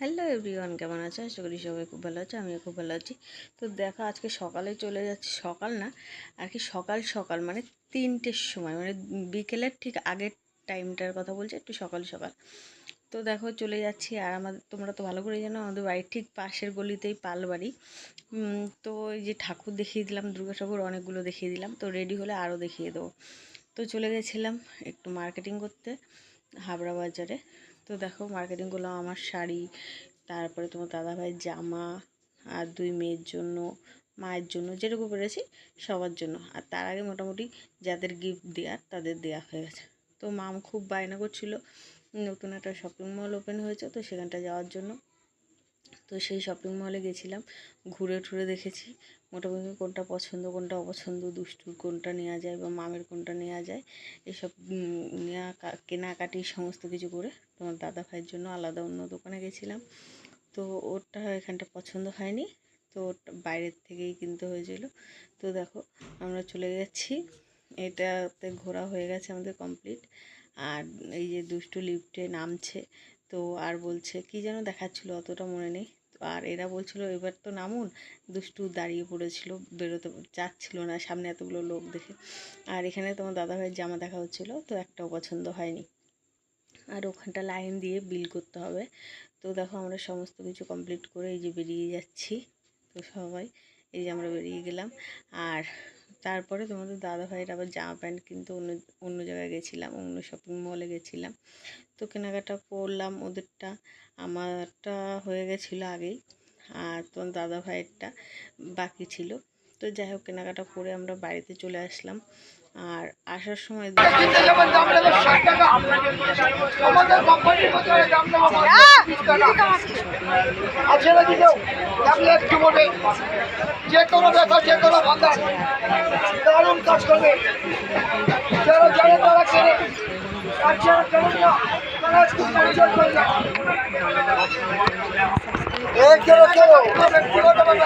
Hello everyone কেমন আছে? আশা করি সবাই খুব ভালো আছে, আমিও খুব ভালো আছি। তো দেখো, আজকে সকালে চলে যাচ্ছি, সকাল না আর কি সকাল সকাল মানে তিনটের সময় মানে বিকেলের ঠিক আগের টাইমটার কথা বলছি, একটু সকাল সকাল। তো দেখো, চলে যাচ্ছি, আর আমাদের, তোমরা তো ভালো করে জানো, আমাদের বাড়ির ঠিক পাশের গলিতেই পাল বাড়ি তো এই যে ঠাকুর দেখিয়ে দিলাম দুর্গা ঠাকুর অনেকগুলো দেখিয়ে দিলাম, তো রেডি হলে আরও দেখিয়ে দেবো। তো চলে গেছিলাম একটু মার্কেটিং করতে হাবড়া বাজারে। তো দেখো মার্কেটিং করলাম আমার শাড়ি, তারপরে তোমার দাদাভাইয়ের জামা আর দুই মেয়ের জন্য, মায়ের জন্য, যেটুকু পেরেছি সবার জন্য। আর তার আগে মোটামুটি যাদের গিফট দেওয়ার তাদের দেওয়া হয়ে গেছে। তো মাম খুব বায়না করছিল, নতুন একটা শপিং মল ওপেন হয়েছে, তো সেখানটা যাওয়ার জন্য। তো সেই শপিং মলে গেছিলাম। ঘুরে টুরে দেখেছি। মোটামুটি কোনটা পছন্দ, কোনটা অপছন্দ, দুষ্টুর কোনটা নেওয়া যায় বা মামের কোনটা নেওয়া যায়, এসব নেওয়া কেনাকাটি সমস্ত কিছু করে তোমার দাদা ভাইয়ের জন্য আলাদা অন্য দোকানে গেছিলাম। তো ওটা এখানটা পছন্দ হয়নি। তো বাইরের থেকেই কিনতে হয়েছিল। তো দেখো, আমরা চলে যাচ্ছি। এটাতে ঘোরা হয়ে গেছে আমাদের কমপ্লিট আর এই যে দুষ্টু লিফটে নামছে, তো আর বলছে, কি যেন দেখাচ্ছিল, অতটা মনে নেই। আর এরা বলছিল, এবার তো নামুন। দুষ্টু দাঁড়িয়ে পড়েছিল, বেরোতে যাচ্ছিল না সামনে এতগুলো লোক দেখে। আর এখানে তোমার দাদাভাইয়ের জামা দেখা হচ্ছিল, তো একটাও পছন্দ হয়নি। আর ওখানটা লাইন দিয়ে বিল করতে হবে। তো দেখো আমরা সমস্ত কিছু কমপ্লিট করে এই যে বেরিয়ে যাচ্ছি, তো সবাই এই যে আমরা বেরিয়ে গেলাম। আর তারপরে তোমাদের দাদাভাইয়ের আবার জামা প্যান্ট কিন্তু অন্য অন্য জায়গায় গেছিলাম, অন্য শপিং মলে গেছিলাম। তো কেনাকাটা করলাম ওদেরটা। আমারটা হয়ে গেছিল আগেই, আর তোমার দাদাভাইয়েরটা বাকি ছিল। তো যাই হোক, কেনাকাটা করে আমরা বাড়িতে চলে আসলাম। আর আসার সময় টাকা আছে নাকি কেউ থাকলে একটু বলে যে কোনো ব্যাপার, যে কোনো ভাতা দারুণ কাজ করবে যারা জানে তারা কেনে আর যারা কেনেন না তারা একটু পরিচয় করে যান কেউ কেউ ব্যক্তিগত ব্যাপার